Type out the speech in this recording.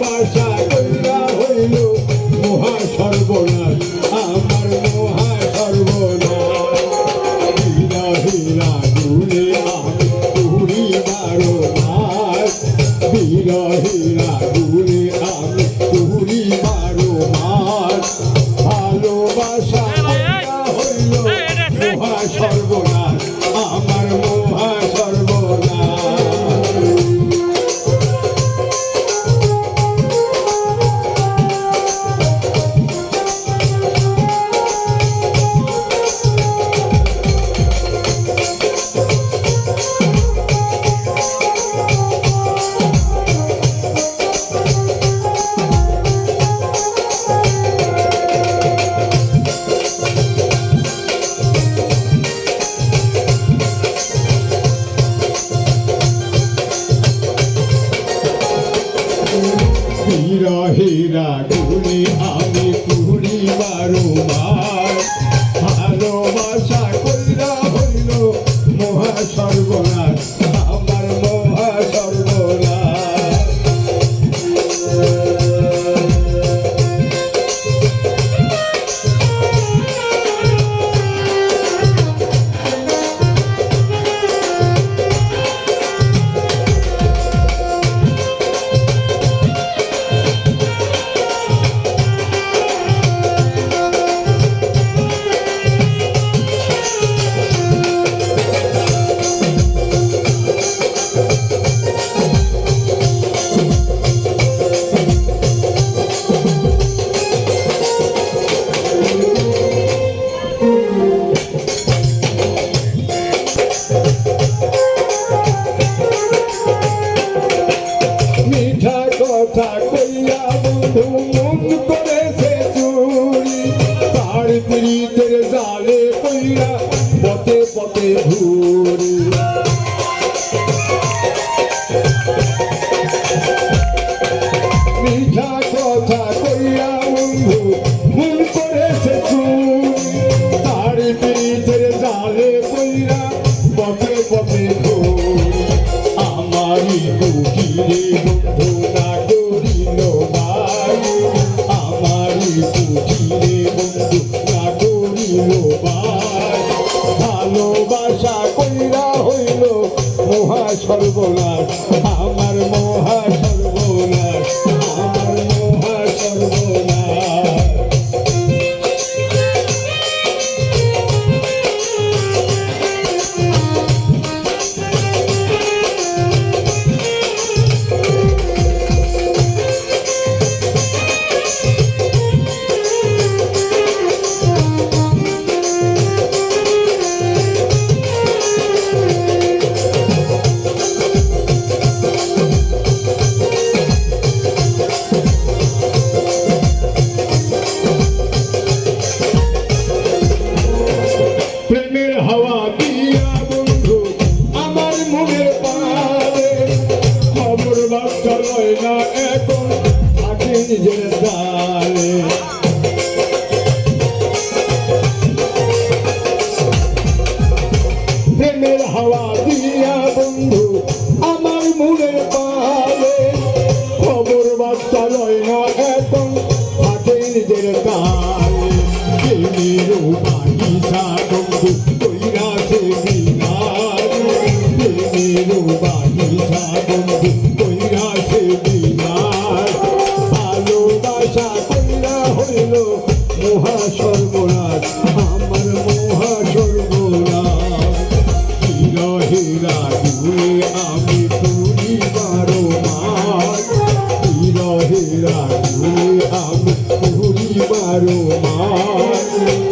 ভালোবাসা কইরা হীরা হীরা গুনে আমি কুড়ি বারো। ভালোবাসা কথা কইয়া বন্ধু, মন করেছে চুরি। তার প্রীতের জালে কইরা পথে পথে ঘুরি। মিঠা কথা কইয়া বন্ধু, মন করেছে চুরি। তার প্রীতের জালে কইরা পথে পথে ঘুরি। আমারই কুটিরে বন্ধু, না না থাকে নিজের প্রেমের হাওয়া দিয়া বন্ধু, আমার মনের পারে খবর বার্তা না এখন থাকে নিজের কালে প্রেমের বাগিচা বন্ধু? আমি তুলি